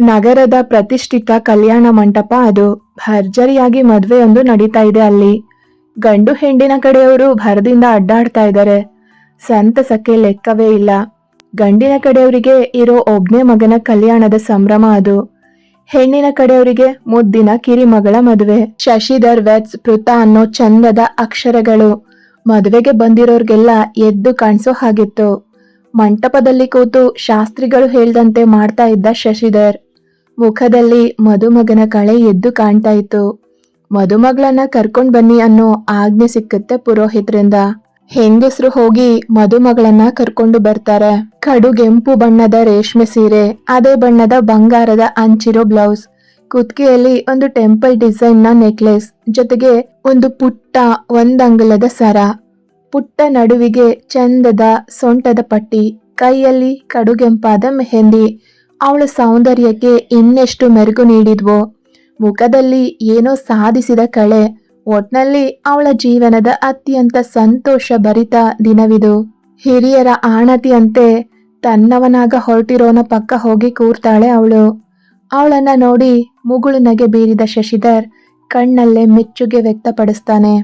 ನಗರದ ಪ್ರತಿಷ್ಠಿತ ಕಲ್ಯಾಣ ಮಂಟಪ ಅದು. ಭರ್ಜರಿಯಾಗಿ ಮದುವೆಯೊಂದು ನಡೀತಾ ಇದೆ ಅಲ್ಲಿ. ಗಂಡು ಹೆಂಡಿನ ಕಡೆಯವರು ಭರದಿಂದ ಅಡ್ಡಾಡ್ತಾ ಇದ್ದಾರೆ. ಸಂತಸಕ್ಕೆ ಲೆಕ್ಕವೇ ಇಲ್ಲ. ಗಂಡಿನ ಕಡೆಯವರಿಗೆ ಇರೋ ಒಬ್ನೇ ಮಗನ ಕಲ್ಯಾಣದ ಸಂಭ್ರಮ ಅದು. ಹೆಣ್ಣಿನ ಕಡೆಯವರಿಗೆ ಮುದ್ದಿನ ಕಿರಿಮಗಳ ಮದುವೆ. ಶಶಿಧರ್ ವೆಟ್ಸ್ ಪೃತ ಅನ್ನೋ ಚಂದದ ಅಕ್ಷರಗಳು. ಮದುವೆಗೆ ಬಂದಿರೋರ್ಗೆಲ್ಲ ಎದ್ದು ಕಾಣಿಸೋ ಹಾಗಿತ್ತು. ಮಂಟಪದಲ್ಲಿ ಕೂತು ಶಾಸ್ತ್ರಿಗಳು ಹೇಳ್ದಂತೆ ಮಾಡ್ತಾ ಇದ್ದ ಶಶಿಧರ್. ಮುಖದಲ್ಲಿ ಮದುಮಗನ ಕಳೆ ಎದ್ದು ಕಾಣ್ತಾ ಇತ್ತು. ಮದುಮಗಳನ್ನ ಕರ್ಕೊಂಡ್ ಬನ್ನಿ ಅನ್ನೋ ಆಜ್ಞೆ ಸಿಕ್ಕತ್ತೆ ಪುರೋಹಿತರಿಂದ. ಹೆಂಗಸರು ಹೋಗಿ ಮದುಮಗಳನ್ನ ಕರ್ಕೊಂಡು ಬರ್ತಾರೆ. ಕಡುಗೆಂಪು ಬಣ್ಣದ ರೇಷ್ಮೆ ಸೀರೆ, ಅದೇ ಬಣ್ಣದ ಬಂಗಾರದ ಅಂಚಿರೋ ಬ್ಲೌಸ್, ಕುತ್ತಿಗೆಯಲ್ಲಿ ಒಂದು ಟೆಂಪಲ್ ಡಿಸೈನ್ನ ನೆಕ್ಲೆಸ್, ಜೊತೆಗೆ ಒಂದು ಪುಟ್ಟ ಒಂದಂಗಲದ ಸರ. ಪುಟ್ಟ ನಡುವಿಗೆ ಚಂದದ ಸೊಂಟದ ಪಟ್ಟಿ, ಕೈಯಲ್ಲಿ ಕಡುಗೆಂಪಾದ ಮೆಹಂದಿ ಅವಳ ಸೌಂದರ್ಯಕ್ಕೆ ಇನ್ನೆಷ್ಟು ಮೆರುಗು ನೀಡಿದ್ವೋ. ಮುಖದಲ್ಲಿ ಏನೋ ಸಾಧಿಸಿದ ಕಳೆ, ಒಟ್ನಲ್ಲಿ ಅವಳ ಜೀವನದ ಅತ್ಯಂತ ಸಂತೋಷ ಭರಿತ ದಿನವಿದು. ಹಿರಿಯರ ಆಣತಿಯಂತೆ ತನ್ನವನಾಗ ಹೊರಟಿರೋನ ಪಕ್ಕ ಹೋಗಿ ಕೂರ್ತಾಳೆ ಅವಳು. ಅವಳನ್ನ ನೋಡಿ ಮುಗುಳು ನಗೆ ಬೀರಿದ ಶಶಿಧರ್ ಕಣ್ಣಲ್ಲೇ ಮೆಚ್ಚುಗೆ ವ್ಯಕ್ತಪಡಿಸ್ತಾನೆ.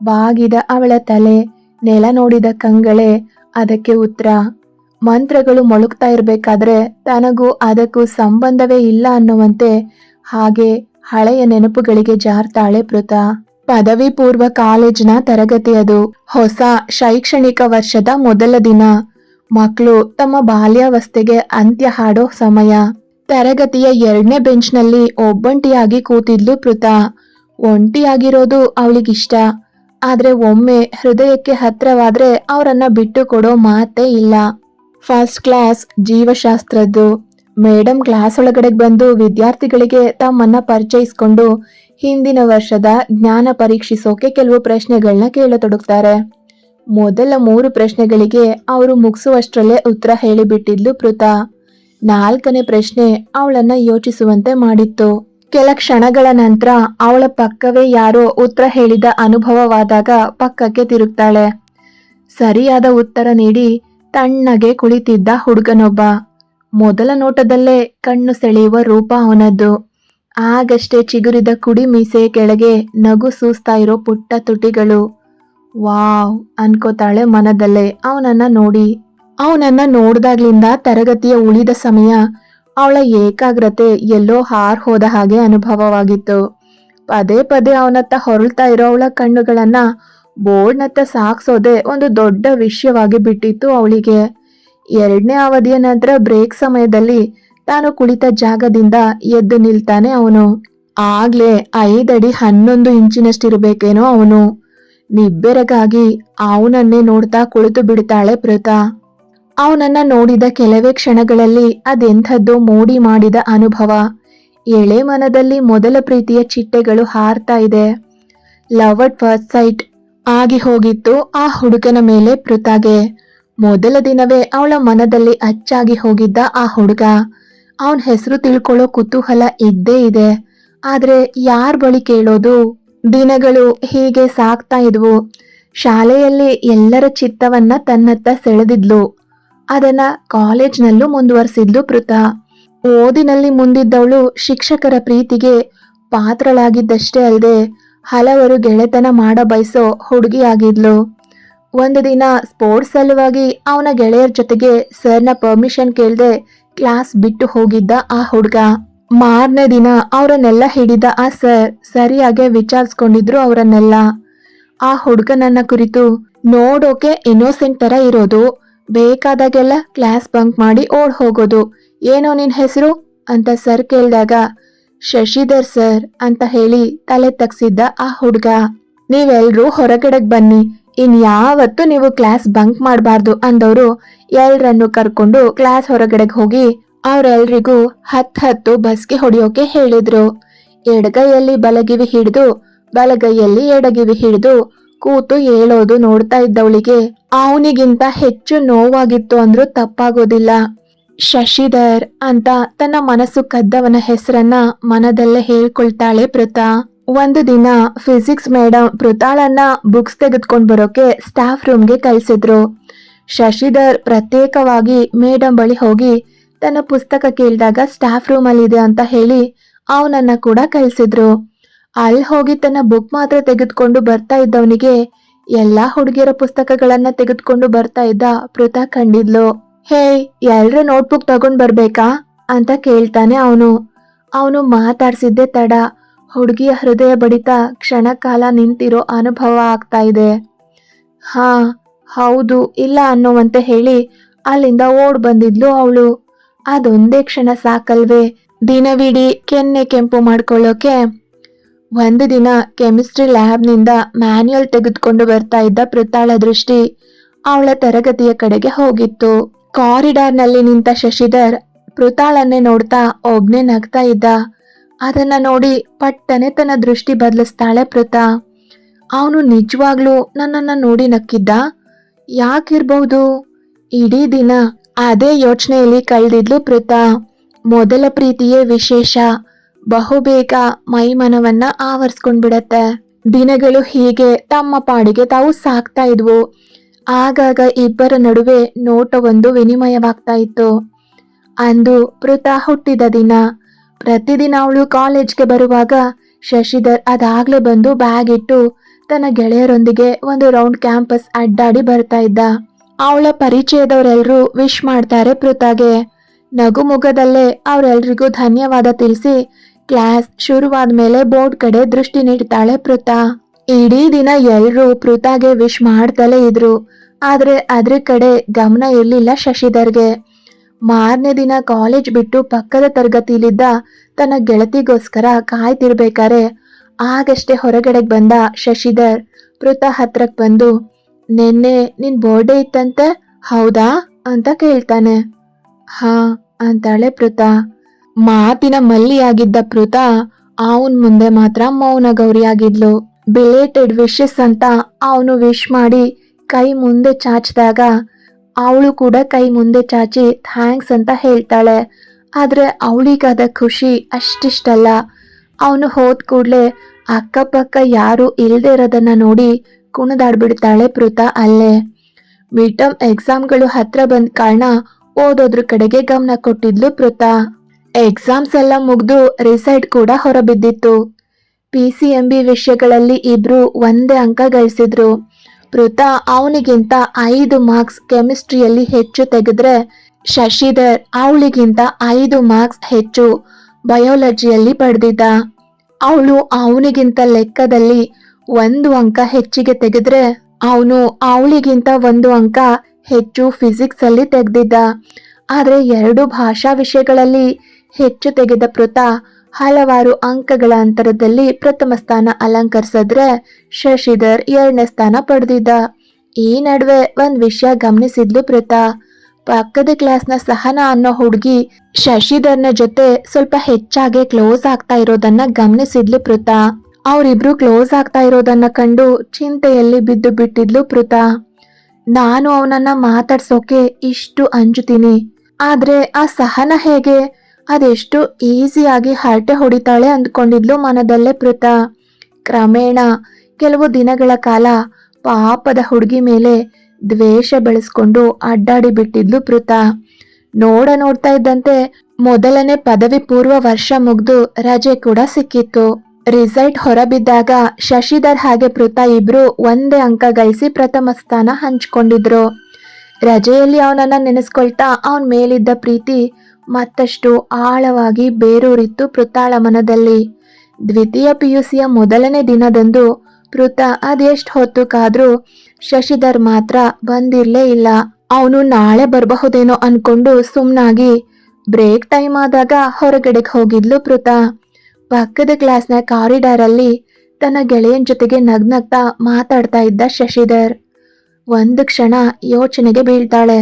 ಬಾಗಿದ ಅವಳ ತಲೆ, ನೆಲ ನೋಡಿದ ಕಂಗಳೆ ಅದಕ್ಕೆ ಉತ್ತರ. ಮಂತ್ರಗಳು ಮೊಳಗ್ತಾ ಇರಬೇಕಾದ್ರೆ ತನಗೂ ಅದಕ್ಕೂ ಸಂಬಂಧವೇ ಇಲ್ಲ ಅನ್ನುವಂತೆ ಹಾಗೆ ಹಳೆಯ ನೆನಪುಗಳಿಗೆ ಜಾರ್ತಾಳೆ ಪೃತ ಪದವಿ ಪೂರ್ವ ಕಾಲೇಜಿನ ತರಗತಿ ಅದು. ಹೊಸ ಶೈಕ್ಷಣಿಕ ವರ್ಷದ ಮೊದಲ ದಿನ. ಮಕ್ಕಳು ತಮ್ಮ ಬಾಲ್ಯಾವಸ್ಥೆಗೆ ಅಂತ್ಯ ಹಾಡೋ ಸಮಯ. ತರಗತಿಯ ಎರಡನೇ ಬೆಂಚ್ನಲ್ಲಿ ಒಬ್ಬಂಟಿಯಾಗಿ ಕೂತಿದ್ಲು ಪೃತ ಒಂಟಿಯಾಗಿರೋದು ಅವಳಿಗಿಷ್ಟ. ಆದ್ರೆ ಒಮ್ಮೆ ಹೃದಯಕ್ಕೆ ಹತ್ರವಾದ್ರೆ ಅವರನ್ನ ಬಿಟ್ಟು ಕೊಡೋ ಮಾತೇ ಇಲ್ಲ. ಫಸ್ಟ್ ಕ್ಲಾಸ್ ಜೀವಶಾಸ್ತ್ರದ್ದು. ಮೇಡಮ್ ಕ್ಲಾಸ್ ಒಳಗಡೆ ಬಂದು ವಿದ್ಯಾರ್ಥಿಗಳಿಗೆ ತಮ್ಮನ್ನ ಪರಿಚಯಿಸ್ಕೊಂಡು ಹಿಂದಿನ ವರ್ಷದ ಜ್ಞಾನ ಪರೀಕ್ಷಿಸೋಕೆ ಕೆಲವು ಪ್ರಶ್ನೆಗಳನ್ನ ಕೇಳತೊಡಗ್ತಾರೆ. ಮೊದಲ ಮೂರು ಪ್ರಶ್ನೆಗಳಿಗೆ ಅವರು ಮುಗಿಸುವಷ್ಟರಲ್ಲೇ ಉತ್ತರ ಹೇಳಿಬಿಟ್ಟಿದ್ಲು ಪೃತ ನಾಲ್ಕನೇ ಪ್ರಶ್ನೆ ಅವಳನ್ನ ಯೋಚಿಸುವಂತೆ ಮಾಡಿತ್ತು. ಕೆಲ ಕ್ಷಣಗಳ ನಂತರ ಅವಳ ಪಕ್ಕವೇ ಯಾರೋ ಉತ್ತರ ಹೇಳಿದ ಅನುಭವವಾದಾಗ ಪಕ್ಕಕ್ಕೆ ತಿರುಗ್ತಾಳೆ. ಸರಿಯಾದ ಉತ್ತರ ನೀಡಿ ತಣ್ಣಗೆ ಕುಳಿತಿದ್ದ ಹುಡುಗನೊಬ್ಬ. ಮೊದಲ ನೋಟದಲ್ಲೇ ಕಣ್ಣು ಸೆಳೆಯುವ ರೂಪ ಅವನದ್ದು. ಆಗಷ್ಟೇ ಚಿಗುರಿದ ಕುಡಿ ಮೀಸೆ ಕೆಳಗೆ ನಗು ಸೂಸ್ತಾ ಇರೋ ಪುಟ್ಟ ತುಟಿಗಳು. ವಾವ್ ಅನ್ಕೋತಾಳೆ ಮನದಲ್ಲೇ. ಅವನನ್ನ ನೋಡಿ. ಅವನನ್ನ ನೋಡ್ದಾಗ್ಲಿಂದ ತರಗತಿಯ ಉಳಿದ ಸಮಯ ಅವಳ ಏಕಾಗ್ರತೆ ಎಲ್ಲೋ ಹಾರ್ ಹೋದ ಹಾಗೆ ಅನುಭವವಾಗಿತ್ತು. ಪದೇ ಪದೇ ಅವನತ್ತ ಹೊರಳ್ತಾ ಇರೋ ಅವಳ ಕಣ್ಣುಗಳನ್ನ ಬೋರ್ಡ್ನತ್ತ ಸಾಕ್ಸೋದೆ ಒಂದು ದೊಡ್ಡ ವಿಷಯವಾಗಿ ಬಿಟ್ಟಿತ್ತು ಅವಳಿಗೆ. ಎರಡನೇ ಅವಧಿಯ ನಂತರ ಬ್ರೇಕ್ ಸಮಯದಲ್ಲಿ ತಾನು ಕುಳಿತ ಜಾಗದಿಂದ ಎದ್ದು ನಿಲ್ತಾನೆ ಅವನು. ಆಗ್ಲೇ ಐದಡಿ ಹನ್ನೊಂದು ಇಂಚಿನಷ್ಟಿರಬೇಕೇನೋ ಅವನು. ನಿಬ್ಬೆರಗಾಗಿ ಅವನನ್ನೇ ನೋಡ್ತಾ ಕುಳಿತು ಬಿಡ್ತಾಳೆ ಪ್ರತಾ. ಅವನನ್ನ ನೋಡಿದ ಕೆಲವೇ ಕ್ಷಣಗಳಲ್ಲಿ ಅದೆಂಥದ್ದು ಮೋಡಿ ಮಾಡಿದ ಅನುಭವ. ಎಳೆ ಮನದಲ್ಲಿ ಮೊದಲ ಪ್ರೀತಿಯ ಚಿಟ್ಟೆಗಳು ಹಾರ್ತಾ ಇದೆ. ಲವ್ ಅಟ್ ಫಸ್ಟ್ ಸೈಟ್ ಆಗಿ ಹೋಗಿತ್ತು ಆ ಹುಡುಗನ ಮೇಲೆ ಪೃತಾಗೆ ಮೊದಲ ದಿನವೇ ಅವಳ ಮನದಲ್ಲಿ ಅಚ್ಚಾಗಿ ಹೋಗಿದ್ದ ಆ ಹುಡುಗ. ಅವನ ಹೆಸರು ತಿಳ್ಕೊಳ್ಳೋ ಕುತೂಹಲ ಇದ್ದೇ ಇದೆ. ಆದರೆ ಯಾರ್ ಬಳಿ ಕೇಳೋದು? ದಿನಗಳು ಹೀಗೆ ಸಾಕ್ತಾ ಇದ್ವು. ಶಾಲೆಯಲ್ಲಿ ಎಲ್ಲರ ಚಿತ್ತವನ್ನ ತನ್ನತ್ತ ಸೆಳೆದಿದ್ಲು. ಅದನ್ನ ಕಾಲೇಜ್ನಲ್ಲೂ ಮುಂದುವರಿಸಿದ್ಲು ಪೃತ ಓದಿನಲ್ಲಿ ಮುಂದಿದ್ದವಳು ಶಿಕ್ಷಕರ ಪ್ರೀತಿಗೆ ಪಾತ್ರಳಾಗಿದ್ದಷ್ಟೇ ಅಲ್ಲದೆ ಹಲವರು ಗೆಳೆತನ ಮಾಡ ಬಯಸೋ ಹುಡುಗಿಯಾಗಿದ್ಲು. ಒಂದು ದಿನ ಸ್ಪೋರ್ಟ್ಸ್ ಸಲುವಾಗಿ ಅವನ ಗೆಳೆಯರ ಜೊತೆಗೆ ಸರ್ನ ಪರ್ಮಿಷನ್ ಕೇಳದೆ ಕ್ಲಾಸ್ ಬಿಟ್ಟು ಹೋಗಿದ್ದ ಆ ಹುಡುಗ. ಮಾರನೇ ದಿನ ಅವರನ್ನೆಲ್ಲ ಹಿಡಿದ ಆ ಸರ್ ಸರಿಯಾಗಿ ವಿಚಾರಿಸ್ಕೊಂಡಿದ್ರು ಅವರನ್ನೆಲ್ಲ. ಆ ಹುಡುಗನನ್ನ ಕುರಿತು, ನೋಡೋಕೆ ಇನ್ನೋಸೆಂಟ್ ತರ ಇರೋದು. ಬೇಕಾದಾಗೆಲ್ಲ ಕ್ಲಾಸ್ ಬಂಕ್ ಮಾಡಿ ಓಡ್ ಹೋಗೋದು ಏನೋ ನಿನ್ನ ಹೆಸರು? ಅಂತ ಸರ್ ಕೇಳಿದಾಗ ಶಶಿಧರ್ ಸರ್ ಅಂತ ಹೇಳಿ ತಲೆ ತಗ್ಸಿದ್ದ ಆ ಹುಡುಗ. ನೀವೆಲ್ರೂ ಹೊರಗಡೆಗ್ ಬನ್ನಿ. ಇನ್ ಯಾವತ್ತೂ ನೀವು ಕ್ಲಾಸ್ ಬಂಕ್ ಮಾಡಬಾರ್ದು ಅಂದವರು ಎಲ್ರನ್ನು ಕರ್ಕೊಂಡು ಕ್ಲಾಸ್ ಹೊರಗಡೆಗೆ ಹೋಗಿ ಅವರೆಲ್ರಿಗೂ ಹತ್ತು ಹತ್ತು ಬಸ್ಗೆ ಹೊಡೆಯೋಕೆ ಹೇಳಿದ್ರು. ಎಡಗೈಯಲ್ಲಿ ಬಲಗಿವಿ ಹಿಡಿದು, ಬಲಗೈಯಲ್ಲಿ ಎಡಗಿವಿ ಹಿಡಿದು ಕೂತು ಹೇಳೋದು ನೋಡ್ತಾ ಇದ್ದವಳಿಗೆ, ಅವನಿಗಿಂತ ಹೆಚ್ಚು ನೋವಾಗಿತ್ತು ಅಂದ್ರೂ ತಪ್ಪಾಗೋದಿಲ್ಲ. ಶಶಿಧರ್ ಅಂತ ತನ್ನ ಮನಸ್ಸು ಕದ್ದವನ ಹೆಸರನ್ನ ಮನದಲ್ಲೇ ಹೇಳ್ಕೊಳ್ತಾಳೆ ಪ್ರತಾ ಒಂದು ದಿನ ಫಿಸಿಕ್ಸ್ ಮೇಡಮ್ ಪೃಥಾಳನ್ನ ಬುಕ್ಸ್ ತೆಗೆದುಕೊಂಡು ಬರೋಕೆ ಸ್ಟಾಫ್ ರೂಮ್ಗೆ ಕಳಿಸಿದ್ರು. ಶಶಿಧರ್ ಪ್ರತ್ಯೇಕವಾಗಿ ಮೇಡಮ್ ಬಳಿ ಹೋಗಿ ತನ್ನ ಪುಸ್ತಕ ಕೇಳಿದಾಗ ಸ್ಟಾಫ್ ರೂಮಲ್ಲಿ ಇದೆ ಅಂತ ಹೇಳಿ ಅವನನ್ನ ಕೂಡ ಕಳಿಸಿದ್ರು. ಅಲ್ಲಿ ಹೋಗಿ ತನ್ನ ಬುಕ್ ಮಾತ್ರ ತೆಗೆದುಕೊಂಡು ಬರ್ತಾ ಇದ್ದವನಿಗೆ ಎಲ್ಲಾ ಹುಡುಗಿಯರ ಪುಸ್ತಕಗಳನ್ನ ತೆಗೆದುಕೊಂಡು ಬರ್ತಾ ಇದ್ದ ಪೃಥಾ ಕಂಡಿದ್ಲು. ಹೇ, ಎಲ್ರು ನೋಟ್ಬುಕ್ ತಗೊಂಡ್ ಬರ್ಬೇಕಾ? ಅಂತ ಕೇಳ್ತಾನೆ ಅವನು. ಅವನು ಮಾತಾಡ್ಸಿದ್ದೆ ತಡ. ಹುಡುಗಿಯ ಹೃದಯ ಬಡಿತ ಕ್ಷಣಕಾಲ ನಿಂತಿರೋ ಅನುಭವ ಆಗ್ತಾ ಇದೆ. ಹಾ, ಹೌದು, ಇಲ್ಲ ಅನ್ನುವಂತೆ ಹೇಳಿ ಅಲ್ಲಿಂದ ಓಡ್ ಬಂದಿದ್ಲು ಅವಳು. ಅದೊಂದೇ ಕ್ಷಣ ಸಾಕಲ್ವೇ. ದಿನವಿಡೀ ಕೆನ್ನೆ ಕೆಂಪು ಮಾಡ್ಕೊಳ್ಳೋಕೆ. ಒಂದು ದಿನ ಕೆಮಿಸ್ಟ್ರಿ ಲ್ಯಾಬ್ನಿಂದ ಮ್ಯಾನ್ಯುಯಲ್ ತೆಗೆದುಕೊಂಡು ಬರ್ತಾ ಇದ್ದ ಪೃಥಾಳ ದೃಷ್ಟಿ ಅವಳ ತರಗತಿಯ ಕಡೆಗೆ ಹೋಗಿತ್ತು. ಕಾರಿಡಾರ್ನಲ್ಲಿ ನಿಂತ ಶಶಿಧರ್ ಮೃತಾಳನ್ನೇ ನೋಡ್ತಾ ಒಬ್ನೇ ನಗ್ತಾ ಇದ್ದ. ಅದನ್ನ ನೋಡಿ ಪಟ್ಟನೆ ತನ್ನ ದೃಷ್ಟಿ ಬದಲಿಸ್ತಾಳೆ ಮೃತ. ಅವನು ನಿಜವಾಗ್ಲೂ ನನ್ನನ್ನ ನೋಡಿ ನಕ್ಕಿದ್ದ? ಯಾಕಿರ್ಬಹುದು? ಇಡೀ ದಿನ ಅದೇ ಯೋಚನೆಯಲ್ಲಿ ಕಳೆದಿದ್ಲು ಮೃತ. ಮೊದಲ ಪ್ರೀತಿಯೇ ವಿಶೇಷ. ಬಹುಬೇಗ ಮೈಮನವನ್ನ ಆವರಿಸ್ಕೊಂಡ್ಬಿಡತ್ತೆ. ದಿನಗಳು ಹೀಗೆ ತಮ್ಮ ಪಾಡಿಗೆ ತಾವು ಸಾಕ್ತಾ ಇದ್ವು. ಆಗಾಗ ಇಬ್ಬರ ನಡುವೆ ನೋಟವೊಂದು ವಿನಿಮಯವಾಗ್ತಾ ಇತ್ತು ಅಂದು ಮೃತ ಹುಟ್ಟಿದ ದಿನ. ಪ್ರತಿದಿನ ಅವಳು ಕಾಲೇಜ್ಗೆ ಬರುವಾಗ ಶಶಿಧರ್ ಅದಾಗ್ಲೇ ಬಂದು ಬ್ಯಾಗ್ ಇಟ್ಟು ತನ್ನ ಗೆಳೆಯರೊಂದಿಗೆ ಒಂದು ರೌಂಡ್ ಕ್ಯಾಂಪಸ್ ಅಡ್ಡಾಡಿ ಬರ್ತಾ ಇದ್ದ ಅವಳ ಪರಿಚಯದವರೆಲ್ಲರೂ ವಿಶ್ ಮಾಡ್ತಾರೆ ಪೃಥಾಗೆ ನಗುಮುಖದಲ್ಲೇ ಅವರೆಲ್ರಿಗೂ ಧನ್ಯವಾದ ತಿಳಿಸಿ ಕ್ಲಾಸ್ ಶುರುವಾದ ಮೇಲೆ ಬೋರ್ಡ್ ಕಡೆ ದೃಷ್ಟಿ ನೀಡ್ತಾಳೆ ಪೃಥಾ ಇಡೀ ದಿನ ಎಲ್ರೂ ಪೃಥಾಗೆ ವಿಶ್ ಮಾಡ್ತಲೇ ಇದ್ರು. ಆದ್ರೆ ಅದ್ರ ಕಡೆ ಗಮನ ಇರ್ಲಿಲ್ಲ ಶಶಿಧರ್ಗೆ. ಮಾರನೇ ದಿನ ಕಾಲೇಜ್ ಬಿಟ್ಟು ಪಕ್ಕದ ತರಗತಿಲಿದ್ದ ತನ್ನ ಗೆಳತಿಗೋಸ್ಕರ ಕಾಯ್ತಿರ್ಬೇಕಾರೆ. ಆಗಷ್ಟೇ ಹೊರಗಡೆಗೆ ಬಂದ ಶಶಿಧರ್ ಪೃಥಾ ಹತ್ರಕ್ ಬಂದು, ನಿನ್ನೆ ನಿನ್ ಬರ್ಡೇ ಇತ್ತಂತೆ? ಹೌದಾ? ಅಂತ ಕೇಳ್ತಾನೆ. ಹಾ, ಅಂತಾಳೆ ಪೃಥಾ ಮಾತಿನ ಮಲ್ಲಿಯಾಗಿದ್ದ ಪೃಥಾ ಅವನ್ ಮುಂದೆ ಮಾತ್ರ ಮೌನ ಗೌರಿಯಾಗಿದ್ಲು ಬಿಲೇಟೆಡ್ ವಿಶಸ್ ಅಂತ ಅವನು ವಿಶ್ ಮಾಡಿ ಕೈ ಮುಂದೆ ಚಾಚಿದಾಗ ಅವಳು ಕೂಡ ಕೈ ಮುಂದೆ ಚಾಚಿ ಥ್ಯಾಂಕ್ಸ್ ಅಂತ ಹೇಳ್ತಾಳೆ. ಆದ್ರೆ ಅವಳಿಗಾದ ಖುಷಿ ಅಷ್ಟಿಷ್ಟಲ್ಲ. ಅವನು ಹೋದ ಕೂಡಲೇ ಅಕ್ಕಪಕ್ಕ ಯಾರು ಇಲ್ಲದೆ ಇರೋದನ್ನ ನೋಡಿ ಕುಣಿದಾಡ್ಬಿಡ್ತಾಳೆ ಪೃತ ಅಲ್ಲೇ. ಮಿಟಮ್ ಎಕ್ಸಾಮ್ಗಳು ಹತ್ರ ಬಂದ ಕಾರಣ ಓದೋದ್ರ ಕಡೆಗೆ ಗಮನ ಕೊಟ್ಟಿದ್ಲು ಪೃತ ಎಕ್ಸಾಮ್ಸ್ ಎಲ್ಲ ಮುಗ್ದು ರಿಸಲ್ಟ್ ಕೂಡ ಹೊರಬಿದ್ದಿತ್ತು. ಪಿ ಸಿ ಎಂ ಬಿ ವಿಷಯಗಳಲ್ಲಿ ಇಬ್ರು ಒಂದೇ ಅಂಕ ಗಳಿಸಿದ್ರು. ಮೃತ ಅವನಿಗಿಂತ ಐದು ಮಾರ್ಕ್ಸ್ ಕೆಮಿಸ್ಟ್ರಿಯಲ್ಲಿ ಹೆಚ್ಚು ತೆಗೆದ್ರೆ ಶಶಿಧರ್ ಅವಳಿಗಿಂತ ಐದು ಮಾರ್ಕ್ಸ್ ಹೆಚ್ಚು ಬಯೋಲಜಿಯಲ್ಲಿ ಪಡೆದಿದ್ದ. ಅವಳು ಅವನಿಗಿಂತ ಲೆಕ್ಕದಲ್ಲಿ ಒಂದು ಅಂಕ ಹೆಚ್ಚಿಗೆ ತೆಗೆದ್ರೆ ಅವನು ಅವಳಿಗಿಂತ ಒಂದು ಅಂಕ ಹೆಚ್ಚು ಫಿಸಿಕ್ಸ್ ಅಲ್ಲಿ ತೆಗೆದಿದ್ದ. ಆದ್ರೆ ಎರಡು ಭಾಷಾ ವಿಷಯಗಳಲ್ಲಿ ಹೆಚ್ಚು ತೆಗೆದ ಪೃಥಾ ಹಲವಾರು ಅಂಕಗಳ ಅಂತರದಲ್ಲಿ ಪ್ರಥಮ ಸ್ಥಾನ ಅಲಂಕರಿಸಿದ್ರೆ ಶಶಿಧರ್ ಎರಡನೇ ಸ್ಥಾನ ಪಡೆದಿದ್ದ. ಈ ನಡುವೆ ಒಂದ್ ವಿಷಯ ಗಮನಿಸಿದ್ಲು ಪ್ರತಾ. ಪಕ್ಕದ ಕ್ಲಾಸ್ನ ಸಹನ ಅನ್ನೋ ಹುಡುಗಿ ಶಶಿಧರ್ನ ಜೊತೆ ಸ್ವಲ್ಪ ಹೆಚ್ಚಾಗಿ ಕ್ಲೋಸ್ ಆಗ್ತಾ ಇರೋದನ್ನ ಗಮನಿಸಿದ್ಲು ಪೃಥಾ ಅವರಿಬ್ರು ಕ್ಲೋಸ್ ಆಗ್ತಾ ಇರೋದನ್ನ ಕಂಡು ಚಿಂತೆಯಲ್ಲಿ ಬಿದ್ದು ಬಿಟ್ಟಿದ್ಲು ಪೃಥಾ ನಾನು ಅವನನ್ನ ಮಾತಾಡ್ಸೋಕೆ ಇಷ್ಟು ಅಂಜುತೀನಿ. ಆದ್ರೆ ಆ ಸಹನ ಹೇಗೆ? ಅದೆಷ್ಟು ಈಸಿಯಾಗಿ ಹರಟೆ ಹೊಡಿತಾಳೆ ಅಂದ್ಕೊಂಡಿದ್ಲು ಮನದಲ್ಲೇ ಪೃತ ಕ್ರಮೇಣ ಕೆಲವು ದಿನಗಳ ಕಾಲ ಪಾಪದ ಹುಡುಗಿ ಮೇಲೆ ದ್ವೇಷ ಬೆಳೆಸ್ಕೊಂಡು ಅಡ್ಡಾಡಿ ಬಿಟ್ಟಿದ್ಲು ಪೃತ ನೋಡ ನೋಡ್ತಾ ಇದ್ದಂತೆ ಮೊದಲನೇ ಪದವಿ ಪೂರ್ವ ವರ್ಷ ಮುಗ್ದು ರಜೆ ಕೂಡ ಸಿಕ್ಕಿತ್ತು. ರಿಸಲ್ಟ್ ಹೊರಬಿದ್ದಾಗ ಶಶಿಧರ್ ಹಾಗೆ ಪ್ರತ ಇಬ್ರು ಒಂದೇ ಅಂಕ ಗಳಿಸಿ ಪ್ರಥಮ ಸ್ಥಾನ ಹಂಚ್ಕೊಂಡಿದ್ರು. ರಜೆಯಲ್ಲಿ ಅವನನ್ನ ನೆನೆಸ್ಕೊಳ್ತಾ ಅವನ ಮೇಲಿದ್ದ ಪ್ರೀತಿ ಮತ್ತಷ್ಟು ಆಳವಾಗಿ ಬೇರೂರಿತ್ತು ಪೃಥಾಳ ಮನದಲ್ಲಿ. ದ್ವಿತೀಯ ಪಿಯುಸಿಯ ಮೊದಲನೇ ದಿನದಂದು ಪೃಥ ಅದೆಷ್ಟು ಹೊತ್ತು ಕಾದ್ರೂ ಶಶಿಧರ್ ಮಾತ್ರ ಬಂದಿರಲೇ ಇಲ್ಲ. ಅವನು ನಾಳೆ ಬರಬಹುದೇನೋ ಅನ್ಕೊಂಡು ಸುಮ್ಮನಾಗಿ ಬ್ರೇಕ್ ಟೈಮ್ ಆದಾಗ ಹೊರಗಡೆಗೆ ಹೋಗಿದ್ಲು ಪೃಥ. ಪಕ್ಕದ ಕ್ಲಾಸ್ನ ಕಾರಿಡಾರಲ್ಲಿ ತನ್ನ ಗೆಳೆಯನ ಜೊತೆಗೆ ನಗ್ನಗ್ತಾ ಮಾತಾಡ್ತಾ ಇದ್ದ ಶಶಿಧರ್. ಒಂದು ಕ್ಷಣ ಯೋಚನೆಗೆ ಬೀಳ್ತಾಳೆ.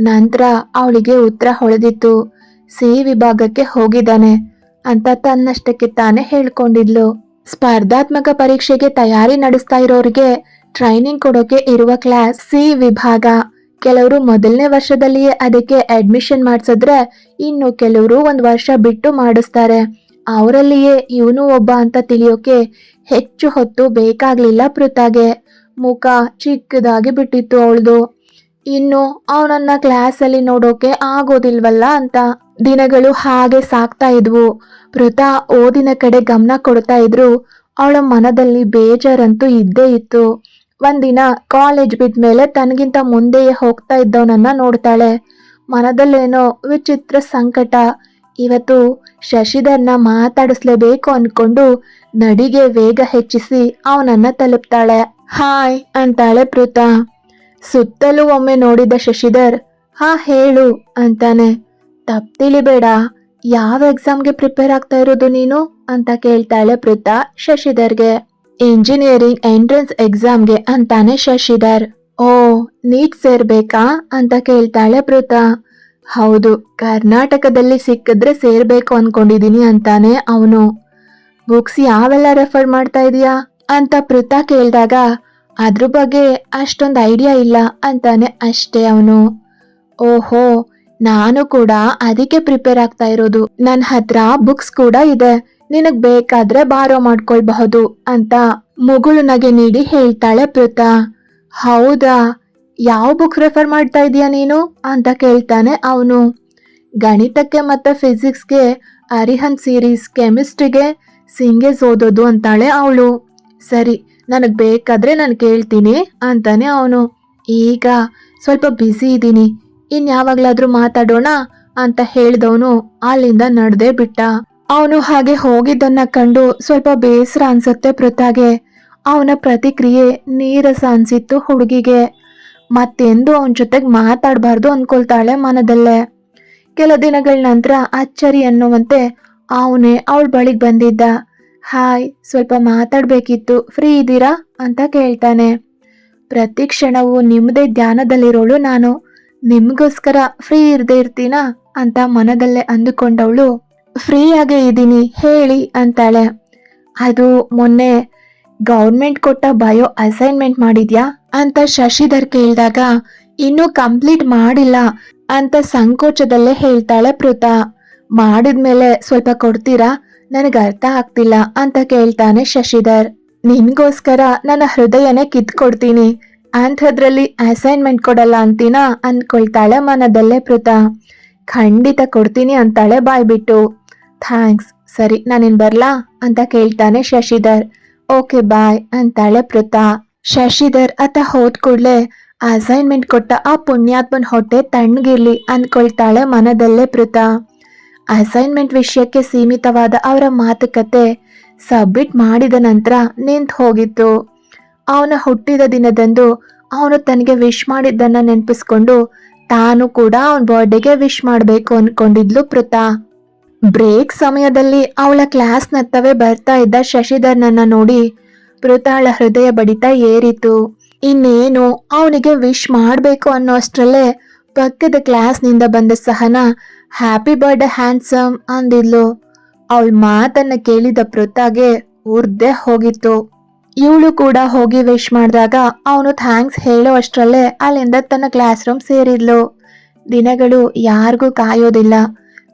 ನಂತರ ಅವಳಿಗೆ ಉತ್ತರ ಹೊಳೆದಿತ್ತು. ಸಿ ವಿಭಾಗಕ್ಕೆ ಹೋಗಿದ್ದಾನೆ ಅಂತ ತನ್ನಷ್ಟಕ್ಕೆ ತಾನೇ ಹೇಳ್ಕೊಂಡಿದ್ಲು. ಸ್ಪರ್ಧಾತ್ಮಕ ಪರೀಕ್ಷೆಗೆ ತಯಾರಿ ನಡೆಸ್ತಾ ಇರೋರಿಗೆ ಟ್ರೈನಿಂಗ್ ಕೊಡೋಕೆ ಇರುವ ಕ್ಲಾಸ್ ಸಿ ವಿಭಾಗ. ಕೆಲವರು ಮೊದಲನೇ ವರ್ಷದಲ್ಲಿಯೇ ಅದಕ್ಕೆ ಅಡ್ಮಿಷನ್ ಮಾಡಿಸಿದ್ರೆ ಇನ್ನು ಕೆಲವರು ಒಂದು ವರ್ಷ ಬಿಟ್ಟು ಮಾಡಿಸ್ತಾರೆ. ಅವರಲ್ಲಿಯೇ ಇವನು ಒಬ್ಬ ಅಂತ ತಿಳಿಯೋಕೆ ಹೆಚ್ಚು ಹೊತ್ತು ಬೇಕಾಗ್ಲಿಲ್ಲ ಪೃಥಾಗೆ. ಮುಖ ಚಿಕ್ಕದಾಗಿ ಬಿಟ್ಟಿತ್ತು ಅವಳದು. ಇನ್ನು ಅವನನ್ನ ಕ್ಲಾಸಲ್ಲಿ ನೋಡೋಕೆ ಆಗೋದಿಲ್ವಲ್ಲ ಅಂತ. ದಿನಗಳು ಹಾಗೆ ಸಾಕ್ತಾ ಇದ್ವು. ಮೃತ ಓದಿನ ಕಡೆ ಗಮನ ಕೊಡ್ತಾ ಇದ್ರು. ಅವಳ ಮನದಲ್ಲಿ ಬೇಜಾರಂತೂ ಇದ್ದೇ ಇತ್ತು. ಒಂದಿನ ಕಾಲೇಜ್ ಬಿದ್ಮೇಲೆ ತನಗಿಂತ ಮುಂದೆಯೇ ಹೋಗ್ತಾ ಇದ್ದವನನ್ನ ನೋಡ್ತಾಳೆ. ಮನದಲ್ಲೇನೋ ವಿಚಿತ್ರ ಸಂಕಟ. ಇವತ್ತು ಶಶಿಧರ್ನ ಮಾತಾಡಿಸ್ಲೇಬೇಕು ಅಂದ್ಕೊಂಡು ನಡಿಗೆ ವೇಗ ಹೆಚ್ಚಿಸಿ ಅವನನ್ನ ತಲುಪ್ತಾಳೆ. ಹಾಯ್ ಅಂತಾಳೆ ಪೃತ ಸುತ್ತಲೂ ಒಮ್ಮೆ ನೋಡಿದ ಶಶಿಧರ್. ಹಾ, ಹೇಳು ಅಂತಾನೆ. ತಪ್ಪು ಬೇಡ ಯಾವ ಎಕ್ಸಾಮ್ಗೆ ಪ್ರಿಪೇರ್ ಆಗ್ತಾ ಇರೋದು ನೀನು? ಅಂತ ಕೇಳ್ತಾಳೆ ಪೃಥಾ ಶಶಿಧರ್ಗೆ. ಇಂಜಿನಿಯರಿಂಗ್ ಎಂಟ್ರೆನ್ಸ್ ಎಕ್ಸಾಮ್ಗೆ ಅಂತಾನೆ ಶಶಿಧರ್. ಓ, ನೀಟ್ ಸೇರ್ಬೇಕಾ? ಅಂತ ಕೇಳ್ತಾಳೆ ಪೃಥಾ ಹೌದು, ಕರ್ನಾಟಕದಲ್ಲಿ ಸಿಕ್ಕಿದ್ರೆ ಸೇರ್ಬೇಕು ಅನ್ಕೊಂಡಿದೀನಿ ಅಂತಾನೆ ಅವನು. ಬುಕ್ಸ್ ಯಾವೆಲ್ಲ ರೆಫರ್ ಮಾಡ್ತಾ ಇದೀಯಾ? ಅಂತ ಪೃಥಾ ಕೇಳಿದಾಗ, ಅದ್ರ ಬಗ್ಗೆ ಅಷ್ಟೊಂದು ಐಡಿಯಾ ಇಲ್ಲ ಅಂತಾನೆ ಅಷ್ಟೇ ಅವನು. ಓಹೋ ನಾನು ಕೂಡ ಅದಕ್ಕೆ ಪ್ರಿಪೇರ್ ಆಗ್ತಾ ಇರೋದು. ನನ್ನ ಹತ್ರ ಬುಕ್ಸ್ ಕೂಡ ಇದೆ. ನಿನಗ್ ಬೇಕಾದ್ರೆ ಬಾರೋ ಮಾಡ್ಕೊಳ್ಬಹುದು ಅಂತ ಮುಗುಳು ನಗೆ ನೀಡಿ ಹೇಳ್ತಾಳೆ ಪೃತ ಹೌದಾ? ಯಾವ ಬುಕ್ ರೆಫರ್ ಮಾಡ್ತಾ ಇದೀಯ ನೀನು? ಅಂತ ಕೇಳ್ತಾನೆ ಅವನು. ಗಣಿತಕ್ಕೆ ಮತ್ತೆ ಫಿಸಿಕ್ಸ್ಗೆ ಅರಿಹನ್ ಸೀರೀಸ್ ಕೆಮಿಸ್ಟ್ರಿಗೆ ಸಿಂಗೇಸ್ ಓದೋದು ಅಂತಾಳೆ ಅವಳು. ಸರಿ, ನನಗೆ ಬೇಕಾದ್ರೆ ನಾನು ಕೇಳ್ತೀನಿ ಅಂತಾನೆ ಅವನು. ಈಗ ಸ್ವಲ್ಪ ಬ್ಯುಸಿ ಇದ್ದೀನಿ ಇನ್ಯಾವಾಗ್ಲಾದ್ರೂ ಮಾತಾಡೋಣ ಅಂತ ಹೇಳ್ದವನು ಅಲ್ಲಿಂದ ನಡೆದೇ ಬಿಟ್ಟ. ಅವನು ಹಾಗೆ ಹೋಗಿದ್ದನ್ನ ಕಂಡು ಸ್ವಲ್ಪ ಬೇಸರ ಅನ್ಸುತ್ತೆ ಪೃಥಾಗೆ ಅವನ ಪ್ರತಿಕ್ರಿಯೆ ನೀರಸ ಅನ್ಸಿತ್ತು ಹುಡುಗಿಗೆ. ಮತ್ತೆಂದು ಅವನ ಜೊತೆಗೆ ಮಾತಾಡಬಾರ್ದು ಅನ್ಕೊಳ್ತಾಳೆ ಮನದಲ್ಲೇ. ಕೆಲ ದಿನಗಳ ನಂತರ ಅಚ್ಚರಿ ಅನ್ನುವಂತೆ ಅವನೇ ಅವಳ ಬಳಿಗೆ ಬಂದಿದ್ದ. ಹಾಯ್, ಸ್ವಲ್ಪ ಮಾತಾಡ್ಬೇಕಿತ್ತು, ಫ್ರೀ ಇದ್ದೀರಾ? ಅಂತ ಕೇಳ್ತಾನೆ. ಪ್ರತಿ ಕ್ಷಣವೂ ನಿಮ್ಮದೇ ಧ್ಯಾನದಲ್ಲಿರೋಳು ನಾನು. ನಿಮ್ಗೋಸ್ಕರ ಫ್ರೀ ಇರದೇ ಇರ್ತೀನಾ ಅಂತ ಮನದಲ್ಲೇ ಅಂದುಕೊಂಡವಳು ಫ್ರೀ ಇದ್ದೀನಿ ಹೇಳಿ ಅಂತಾಳೆ. ಅದು ಮೊನ್ನೆ ಗೌರ್ಮೆಂಟ್ ಕೊಟ್ಟ ಬಯೋ ಅಸೈನ್ಮೆಂಟ್ ಮಾಡಿದ್ಯಾ? ಅಂತ ಶಶಿಧರ್ ಕೇಳಿದಾಗ, ಇನ್ನೂ ಕಂಪ್ಲೀಟ್ ಮಾಡಿಲ್ಲ ಅಂತ ಸಂಕೋಚದಲ್ಲೇ ಹೇಳ್ತಾಳೆ ಪೃಥಾ. ಮಾಡಿದ್ಮೇಲೆ ಸ್ವಲ್ಪ ಕೊಡ್ತೀರಾ? ನನಗೆ ಅರ್ಥ ಆಗ್ತಿಲ್ಲ ಅಂತ ಕೇಳ್ತಾನೆ ಶಶಿಧರ್. ನಿನ್ಗೋಸ್ಕರ ನನ್ನ ಹೃದಯನೇ ಕಿತ್ಕೊಡ್ತೀನಿ. ಅಂಥದ್ರಲ್ಲಿ ಅಸೈನ್ಮೆಂಟ್ ಕೊಡಲ್ಲ ಅಂತೀನಾ? ಅಂದ್ಕೊಳ್ತಾಳೆ ಮನದಲ್ಲೇ ಪೃತ ಖಂಡಿತ ಕೊಡ್ತೀನಿ ಅಂತಾಳೆ ಬಾಯ್ಬಿಟ್ಟು ಥ್ಯಾಂಕ್ಸ್. ಸರಿ, ನಾನಿನ್ ಬರ್ಲಾ? ಅಂತ ಕೇಳ್ತಾನೆ ಶಶಿಧರ್. ಓಕೆ, ಬಾಯ್, ಅಂತಾಳೆ ಪೃತ ಶಶಿಧರ್ ಅತ ಹೋದ್ ಕೂಡಲೇ ಅಸೈನ್ಮೆಂಟ್ ಕೊಟ್ಟ ಆ ಪುಣ್ಯಾತ್ಮನ್ ಹೊಟ್ಟೆ ತಣ್ಣಗಿರ್ಲಿ ಅಂದ್ಕೊಳ್ತಾಳೆ ಮನದಲ್ಲೇ ಪೃತ ಅಸೈನ್ಮೆಂಟ್ ವಿಷಯಕ್ಕೆ ಸೀಮಿತವಾದ ಅವರ ಮಾತುಕತೆ ಸಬ್ಮಿಟ್ ಮಾಡಿದ ನಂತರ ನಿಂತು ಹೋಗಿತ್ತು ಅವನ ಹುಟ್ಟಿದ ದಿನದಂದು ಅವನು ತನಗೆ ವಿಶ್ ಮಾಡಿದ್ದನ್ನ ನೆನಪಿಸ್ಕೊಂಡು ತಾನು ಕೂಡ ಅವನ ಬರ್ಡೇಗೆ ವಿಶ್ ಮಾಡಬೇಕು ಅನ್ಕೊಂಡಿದ್ಲು ಪೃಥಾ. ಬ್ರೇಕ್ ಸಮಯದಲ್ಲಿ ಅವಳ ಕ್ಲಾಸ್ನತ್ತವೇ ಬರ್ತಾ ಇದ್ದ ಶಶಿಧರ್ನನ್ನ ನೋಡಿ ಪೃಥಾಳ ಹೃದಯ ಬಡಿತ ಏರಿತು. ಇನ್ನೇನು ಅವನಿಗೆ ವಿಶ್ ಮಾಡಬೇಕು ಅನ್ನೋ ಅಷ್ಟರಲ್ಲೇ ಪಕ್ಕದ ಕ್ಲಾಸ್ನಿಂದ ಬಂದ ಸಹನ ಹ್ಯಾಪಿ ಬರ್ಡೇ ಹ್ಯಾಂಡ್ಸಮ್ ಅಂದಿದ್ಲು. ಅವಳ ಮಾತನ್ನ ಕೇಳಿದ ಪೃಥಾಗೆ ಉರ್ದೆ ಹೋಗಿತ್ತು. ಇವಳು ಕೂಡ ಹೋಗಿ ವಿಶ್ ಮಾಡಿದಾಗ ಅವನು ಥ್ಯಾಂಕ್ಸ್ ಹೇಳೋ ಅಷ್ಟರಲ್ಲೇ ಅಲ್ಲಿಂದ ತನ್ನ ಕ್ಲಾಸ್ ರೂಮ್ ಸೇರಿದ್ಲು. ದಿನಗಳು ಯಾರಿಗೂ ಕಾಯೋದಿಲ್ಲ.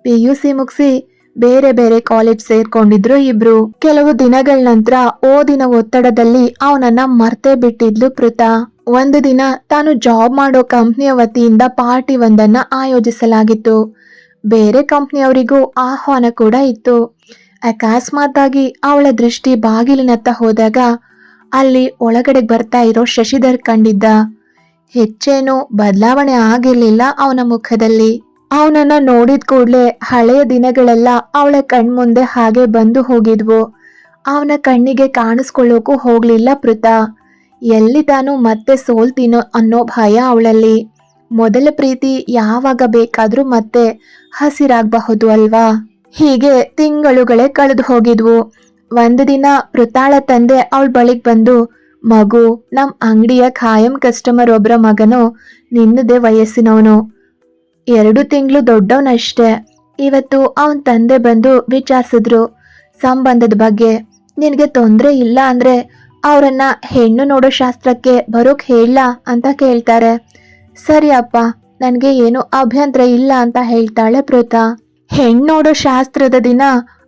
ಪಿ ಯು ಸಿ ಮುಗಿಸಿ ಬೇರೆ ಬೇರೆ ಕಾಲೇಜ್ ಸೇರ್ಕೊಂಡಿದ್ರು ಇಬ್ರು. ಕೆಲವು ದಿನಗಳ ನಂತರ ಓದಿನ ಒತ್ತಡದಲ್ಲಿ ಅವನನ್ನ ಮರ್ತೇ ಬಿಟ್ಟಿದ್ಲು ಪೃತ ಒಂದು ದಿನ ತಾನು ಜಾಬ್ ಮಾಡೋ ಕಂಪ್ನಿಯ ವತಿಯಿಂದ ಪಾರ್ಟಿ ಒಂದನ್ನ ಆಯೋಜಿಸಲಾಗಿತ್ತು. ಬೇರೆ ಕಂಪ್ನಿಯವರಿಗೂ ಆಹ್ವಾನ ಕೂಡ ಇತ್ತು. ಅಕಸ್ಮಾತ್ತಾಗಿ ಅವಳ ದೃಷ್ಟಿ ಬಾಗಿಲಿನತ್ತ ಹೋದಾಗ ಅಲ್ಲಿ ಒಳಗಡೆ ಬರ್ತಾ ಇರೋ ಶಶಿಧರ್ ಕಂಡಿದ್ದ, ಹೆಚ್ಚೇನು ಬದಲಾವಣೆ ಆಗಿರ್ಲಿಲ್ಲ ಅವನ ಮುಖದಲ್ಲಿ. ಅವನನ್ನ ನೋಡಿದ ಕೂಡಲೇ ಹಳೆಯ ದಿನಗಳೆಲ್ಲ ಅವಳ ಕಣ್ಮುಂದೆ ಹಾಗೆ ಬಂದು ಹೋಗಿದ್ವು. ಅವನ ಕಣ್ಣಿಗೆ ಕಾಣಿಸ್ಕೊಳ್ಳೋಕು ಹೋಗ್ಲಿಲ್ಲ ಪೃತ ಎಲ್ಲಿ ತಾನು ಮತ್ತೆ ಸೋಲ್ತೀನೋ ಅನ್ನೋ ಭಯ ಅವಳಲ್ಲಿ. ಮೊದಲ ಪ್ರೀತಿ ಯಾವಾಗ ಬೇಕಾದರೂ ಮತ್ತೆ ಹಸಿರಾಗಬಹುದು ಅಲ್ವಾ? ಹೀಗೆ ತಿಂಗಳುಗಳೇ ಕಳೆದು ಹೋಗಿದ್ವು. ಒಂದು ದಿನ ಮೃತಾಳ ತಂದೆ ಅವಳ ಬಳಿಗೆ ಬಂದು, ಮಗು, ನಮ್ ಅಂಗಡಿಯ ಖಾಯಂ ಕಸ್ಟಮರ್ ಒಬ್ಬರ ಮಗನು ನಿನ್ನದೇ ವಯಸ್ಸಿನವನು. ಎರಡು ತಿಂಗಳು ದೊಡ್ಡವನಷ್ಟೇ ಇವತ್ತು ಅವನ ತಂದೆ ಬಂದು ವಿಚಾರಿಸಿದ್ರು. ಸಂಬಂಧದ ಬಗ್ಗೆ. ನಿನಗೆ ತೊಂದರೆ ಇಲ್ಲ ಅಂದ್ರೆ ಅವರನ್ನ ಹೆಣ್ಣು ನೋಡೋ ಶಾಸ್ತ್ರಕ್ಕೆ ಬರೋಕ್ ಹೇಳ ಅಂತ ಕೇಳ್ತಾರೆ. ಸರಿ ಅಪ್ಪ, ನನಗೆ ಏನು ಅಭ್ಯಂತರ ಇಲ್ಲ ಅಂತ ಹೇಳ್ತಾಳೆ ಪೃಥಾ. ಹೆಣ್ಣು ನೋಡೋ ಶಾಸ್ತ್ರದ ದಿನ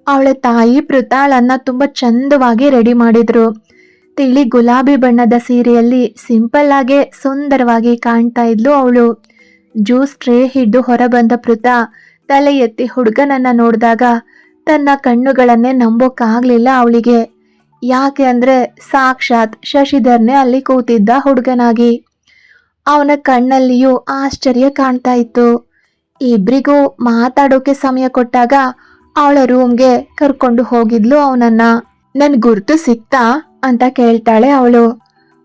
ಅವಳ ತಾಯಿ ಪೃತಾಳನ್ನ ತುಂಬಾ ಚಂದವಾಗಿ ರೆಡಿ ಮಾಡಿದ್ರು. ತಿಳಿ ಗುಲಾಬಿ ಬಣ್ಣದ ಸೀರೆಯಲ್ಲಿ ಸಿಂಪಲ್ ಆಗಿ ಸುಂದರವಾಗಿ ಕಾಣ್ತಾ ಇದ್ಲು ಅವಳು. ಜ್ಯೂಸ್ ಟ್ರೇ ಹಿಡಿದು ಹೊರಬಂದ ಪೃತ ತಲೆ ಎತ್ತಿ ಹುಡುಗನನ್ನ ನೋಡಿದಾಗ ತನ್ನ ಕಣ್ಣುಗಳನ್ನೇ ನಂಬೋಕ್ಕಾಗ್ಲಿಲ್ಲ ಅವಳಿಗೆ. ಯಾಕೆ ಅಂದ್ರೆ ಸಾಕ್ಷಾತ್ ಶಶಿಧರ್ನೇ ಅಲ್ಲಿ ಕೂತಿದ್ದ ಹುಡುಗನಾಗಿ. ಅವನ ಕಣ್ಣಲ್ಲಿಯೂ ಆಶ್ಚರ್ಯ ಕಾಣ್ತಾ ಇತ್ತು. ಇಬ್ರಿಗೂ ಮಾತಾಡೋಕೆ ಸಮಯ ಕೊಟ್ಟಾಗ ಅವಳ ರೂಮ್ಗೆ ಕರ್ಕೊಂಡು ಹೋಗಿದ್ಲು ಅವನನ್ನ. ನನ್ ಗುರ್ತು ಸಿಕ್ತಾ? ಅಂತ ಕೇಳ್ತಾಳೆ ಅವಳು.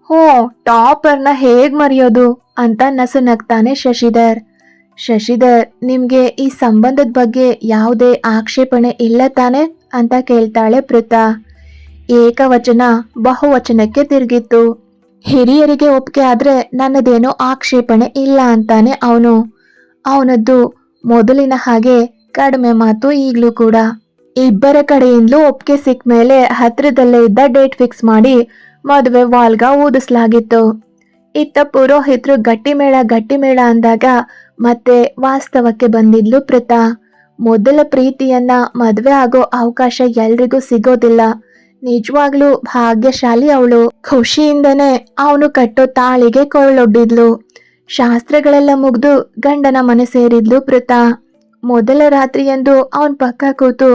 ಹೋ, ಟಾಪರ್ನ ಹೇಗ್ ಮರೆಯೋದು? ಅಂತ ನಸು ನಗ್ತಾನೆ ಶಶಿಧರ್. ಶಶಿಧರ್, ನಿಮ್ಗೆ ಈ ಸಂಬಂಧದ ಬಗ್ಗೆ ಯಾವುದೇ ಆಕ್ಷೇಪಣೆ ಇಲ್ಲ ತಾನೆ? ಅಂತ ಕೇಳ್ತಾಳೆ ಪೃಥಾ. ಏಕವಚನ ಬಹುವಚನಕ್ಕೆ ತಿರುಗಿತ್ತು. ಹಿರಿಯರಿಗೆ ಒಪ್ಪಿಗೆ ಆದ್ರೆ ನನ್ನದೇನೋ ಆಕ್ಷೇಪಣೆ ಇಲ್ಲ ಅಂತಾನೆ ಅವನು. ಅವನದ್ದು ಮೊದಲಿನ ಹಾಗೆ ಕಡಿಮೆ ಮಾತು ಈಗಲೂ ಕೂಡ. ಇಬ್ಬರ ಕಡೆಯಿಂದಲೂ ಒಪ್ಪಿಗೆ ಸಿಕ್ಕ ಮೇಲೆ ಹತ್ರದಲ್ಲೇ ಇದ್ದ ಡೇಟ್ ಫಿಕ್ಸ್ ಮಾಡಿ ಮದುವೆ ವಾಲ್ಗ ಊದಿಸಲಾಗಿತ್ತು ಇತ್ತ ಪುರೋಹಿತರು ಗಟ್ಟಿಮೇಳ ಗಟ್ಟಿಮೇಳ ಅಂದಾಗ ಮತ್ತೆ ವಾಸ್ತವಕ್ಕೆ ಬಂದಿದ್ಲು ಪ್ರತಾ. ಮೊದಲ ಪ್ರೀತಿಯನ್ನ ಮದುವೆ ಆಗೋ ಅವಕಾಶ ಎಲ್ರಿಗೂ ಸಿಗೋದಿಲ್ಲ. ನಿಜವಾಗ್ಲೂ ಭಾಗ್ಯಶಾಲಿ ಅವಳು. ಖುಷಿಯಿಂದನೆ ಅವನು ಕಟ್ಟೋ ತಾಳಿಗೆ ಕೊರಳೊಡ್ಡಿದ್ಲು. ಶಾಸ್ತ್ರಗಳೆಲ್ಲ ಮುಗ್ದು ಗಂಡನ ಮನೆ ಸೇರಿದ್ಲು ಪೃತ ಮೊದಲ ರಾತ್ರಿಯಂದು ಅವನ್ ಪಕ್ಕ ಕೂತು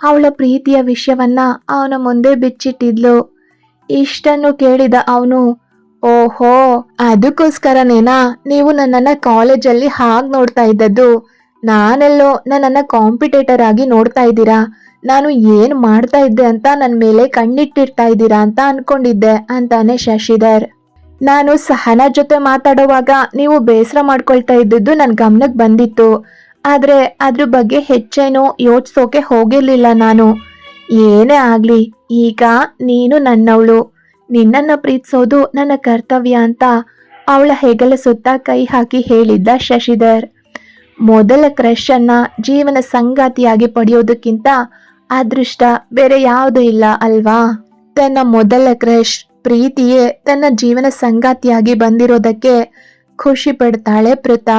ಅವಳ ಪ್ರೀತಿಯ ವಿಷಯವನ್ನ ಅವನ ಮುಂದೆ ಬಿಚ್ಚಿಟ್ಟಿದ್ಲು. ಇಷ್ಟನ್ನು ಕೇಳಿದ ಅವನು, ಓಹೋ ಅದಕ್ಕೋಸ್ಕರನೇನಾ ನೀವು ನನ್ನನ್ನ ಕಾಲೇಜಲ್ಲಿ ಹಾಗೆ ನೋಡ್ತಾ ಇದ್ದದ್ದು? ನಾನೆಲ್ಲೋ ನನ್ನನ್ನ ಕಾಂಪಿಟೇಟರ್ ಆಗಿ ನೋಡ್ತಾ ಇದ್ದೀರಾ? ನಾನು ಏನು ಮಾಡ್ತಾ ಇದ್ದೆ ಅಂತ ನನ್ನ ಮೇಲೆ ಕಣ್ಣಿಟ್ಟಿರ್ತಾ ಇದ್ದೀರಾ ಅಂತ ಅನ್ಕೊಂಡಿದ್ದೆ, ಅಂತಾನೆ ಶಶಿಧರ್. ನಾನು ಸಹನ ಜೊತೆ ಮಾತಾಡುವಾಗ ನೀವು ಬೇಸರ ಮಾಡ್ಕೊಳ್ತಾ ಇದ್ದಿದ್ದು ನನ್ನ ಗಮನಕ್ಕೆ ಬಂದಿತ್ತು. ಆದ್ರೆ ಅದ್ರ ಬಗ್ಗೆ ಹೆಚ್ಚೇನು ಯೋಚಿಸೋಕೆ ಹೋಗಿರ್ಲಿಲ್ಲ ನಾನು. ಏನೇ ಆಗಲಿ, ಈಗ ನೀನು ನನ್ನವಳು. ನಿನ್ನನ್ನು ಪ್ರೀತಿಸೋದು ನನ್ನ ಕರ್ತವ್ಯ ಅಂತ ಅವಳ ಹೆಗಲ ಸುತ್ತ ಕೈ ಹಾಕಿ ಹೇಳಿದ್ದ ಶಶಿಧರ್. ಮೊದಲ ಕ್ರಶ್ ಅನ್ನ ಜೀವನ ಸಂಗಾತಿಯಾಗಿ ಪಡೆಯೋದಕ್ಕಿಂತ ಅದೃಷ್ಟ ಬೇರೆ ಯಾವುದೂ ಇಲ್ಲ ಅಲ್ವಾ? ತನ್ನ ಮೊದಲ ಕ್ರಶ್ ಪ್ರೀತಿಯೇ ತನ್ನ ಜೀವನ ಸಂಗಾತಿಯಾಗಿ ಬಂದಿರೋದಕ್ಕೆ ಖುಷಿ ಪಡ್ತಾಳೆ ಪೃತಾ